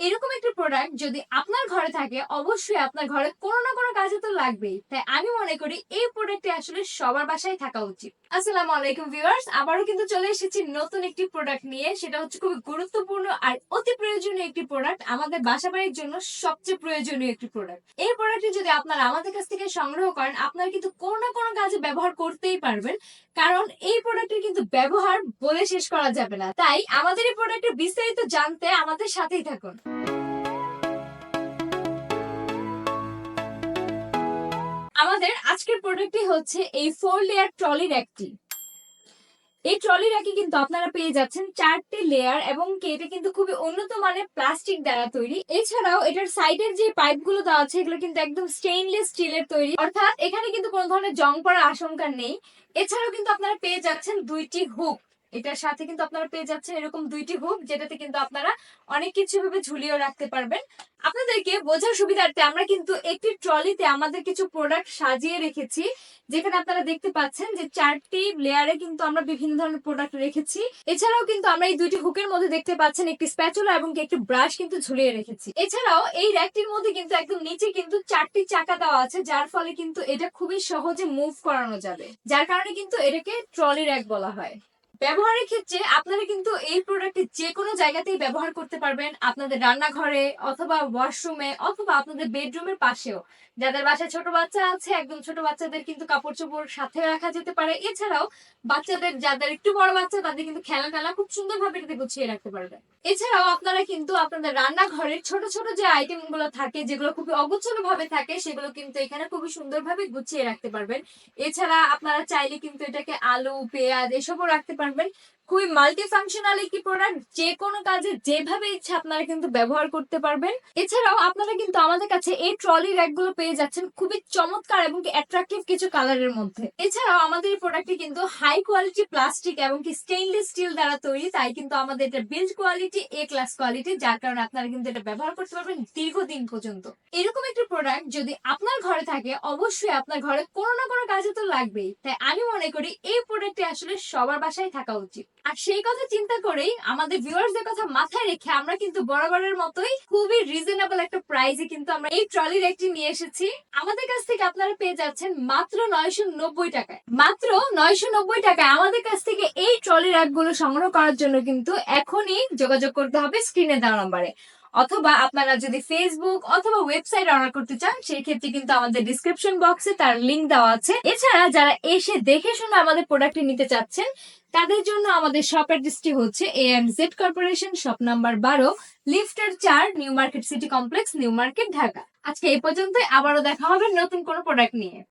এরকম প্রোডাক্ট যদি আপনার ঘরে থাকে, অবশ্যই আপনার ঘরে কোনো না কোনো কাজে তো লাগবেই। তাই আমি মনে করি এই প্রোডাক্টটি আসলে সবার বাসায় থাকা উচিত। আসসালামু আলাইকুম ভিউয়ার্স আবারও কিন্তু চলে এসেছি নতুন একটি প্রোডাক্ট নিয়ে। সেটা হচ্ছে খুবই গুরুত্বপূর্ণ আর অতি প্রয়োজনীয় একটি প্রোডাক্ট আমাদের বাসা বাড়ির জন্য সবচেয়ে প্রয়োজনীয় একটি প্রোডাক্ট এই প্রোডাক্টটি যদি আপনারা আমাদের কাছ থেকে সংগ্রহ করেন, আপনারা কিন্তু কোনো না কোনো কাজে ব্যবহার করতেই পারবেন। কারণ এই প্রোডাক্টের কিন্তু ব্যবহার বলে শেষ করা যাবে না। তাই আমাদের এই প্রোডাক্টের বিস্তারিত জানতে আমাদের সাথেই থাকুন। আমাদের আজকের প্রোডাক্টটি হচ্ছে এই ফোর লেয়ার ট্রলি র্যাকটি এই ট্রলি র্যাকে কিন্তু আপনারা পেয়ে যাচ্ছেন চারটি লেয়ার এবং এটা কিন্তু খুবই উন্নত মানের প্লাস্টিক দ্বারা তৈরি। এছাড়াও এটার সাইডের যে পাইপগুলো দেওয়া আছে, এগুলো কিন্তু একদম স্টেইনলেস স্টিলের তৈরি। অর্থাৎ এখানে কিন্তু কোনো ধরনের জং পড়ার আশঙ্কা নেই। এছাড়াও কিন্তু আপনারা পেয়ে যাচ্ছেন দুইটি হুক এটার সাথে কিন্তু আপনারা পেয়ে যাচ্ছেন এরকম দুইটি হুক, যেটাতে কিন্তু আপনারা অনেক কিছু ভাবে ঝুলিয়েও রাখতে পারবেন। আপনাদেরকে বোঝার সুবিধার্থে আমরা কিন্তু একটি ট্রলিতে আমাদের কিছু প্রোডাক্ট সাজিয়ে রেখেছি, যেখানে আপনারা দেখতে পাচ্ছেন যে চারটি লেয়ারে কিন্তু আমরা বিভিন্ন ধরনের প্রোডাক্ট রেখেছি। এছাড়াও কিন্তু আমরা এই দুইটি হুকের মধ্যে দেখতে পাচ্ছেন একটি স্প্যাচুলা এবং একটি ব্রাশ কিন্তু ঝুলিয়ে রেখেছি। এছাড়াও এই র্যাকটির মধ্যে কিন্তু একদম নিচে কিন্তু চারটি চাকা দেওয়া আছে, যার ফলে কিন্তু এটা খুবই সহজে মুভ করানো যাবে। যার কারণে কিন্তু এটাকে ট্রলি র্যাক বলা হয়। ব্যবহারের ক্ষেত্রে আপনারা কিন্তু এই প্রোডাক্টে যে কোনো জায়গাতেই ব্যবহার করতে পারবেন। আপনাদের রান্নাঘরে অথবা ওয়াশরুমে অথবা আপনাদের বেডরুমের পাশেও। যাদের বাসায় ছোট বাচ্চা আছে, একদম ছোট বাচ্চাদের কিন্তু কাপড় চোপড় সাথে রাখা যেতে পারে। এছাড়াও বাচ্চাদের, যাদের একটু বড় বাচ্চা, তাদের কিন্তু খেলা টেলা খুব সুন্দরভাবে এটাতে গুছিয়ে রাখতে পারবেন। এছাড়াও আপনারা কিন্তু আপনাদের রান্নাঘরের ছোট ছোট যে আইটেমগুলো থাকে, যেগুলো খুবই অগোছলো ভাবে থাকে, সেগুলো কিন্তু এখানে খুবই সুন্দরভাবে গুছিয়ে রাখতে পারবেন। এছাড়া আপনারা চাইলে কিন্তু এটাকে আলু, পেঁয়াজ, এসবও রাখতে পারবেন। রাখবেন খুবই মাল্টি ফাংশনাল একটি প্রোডাক্ট যে কোনো কাজে যেভাবে ইচ্ছা আপনারা কিন্তু ব্যবহার করতে পারবেন। এছাড়াও আপনারা কিন্তু আমাদের কাছে এই ট্রলি র্যাকগুলো পেয়ে যাচ্ছেন খুবই চমৎকার এবং অ্যাট্রাকটিভ কিছু কালারের মধ্যে। এছাড়াও আমাদের এই প্রোডাক্টটি কিন্তু হাই কোয়ালিটি প্লাস্টিক এবং কি স্টেইনলেস স্টিল দ্বারা তৈরি, তাই কিন্তু আমাদের এটা build quality A class quality যার কারণে আপনারা কিন্তু এটা ব্যবহার করতে পারবেন দীর্ঘদিন পর্যন্ত। এরকম একটি প্রোডাক্ট যদি আপনার ঘরে থাকে, অবশ্যই আপনার ঘরে কোনো না কোনো কাজে তো লাগবেই। তাই আমি মনে করি এই প্রোডাক্টটি আসলে সবার বাসায় থাকা উচিত। আর সেই কথা চিন্তা করেই আমাদের ভিউয়ার্সদের কথা মাথায় রেখে আমরা কিন্তু বরাবরের মতোই খুবই রিজনেবল একটা প্রাইসে কিন্তু আমরা এই ট্রলি র্যাকটি নিয়ে এসেছি। আমাদের কাছ থেকে আপনারা পেয়ে যাচ্ছেন মাত্র নয়শো নব্বই টাকায়। মাত্র নয়শো নব্বই টাকায় আমাদের কাছ থেকে এই ট্রলি র্যাকগুলো সংগ্রহ করার জন্য কিন্তু এখনই যোগাযোগ করতে হবে স্ক্রিনে দেওয়া নম্বরে। অথবা আপনারা যদি ফেসবুক অথবা ওয়েবসাইট অর্ডার করতে চান, সেই ক্ষেত্রে কিন্তু আমাদের ডিসক্রিপশন বক্সে তার লিংক দেওয়া আছে। এছাড়া যারা এসে দেখে শুনে আমাদের প্রোডাক্টটি নিতে চাচ্ছেন, তাদের জন্য আমাদের শপ অ্যাড্রেসটি হচ্ছে A and Z corporation shop number বারো লিফটার চার New Market City Complex New Market Dhaka. আজকে এই পর্যন্তই, আবারও দেখা হবে নতুন কোনো প্রোডাক্ট নিয়ে।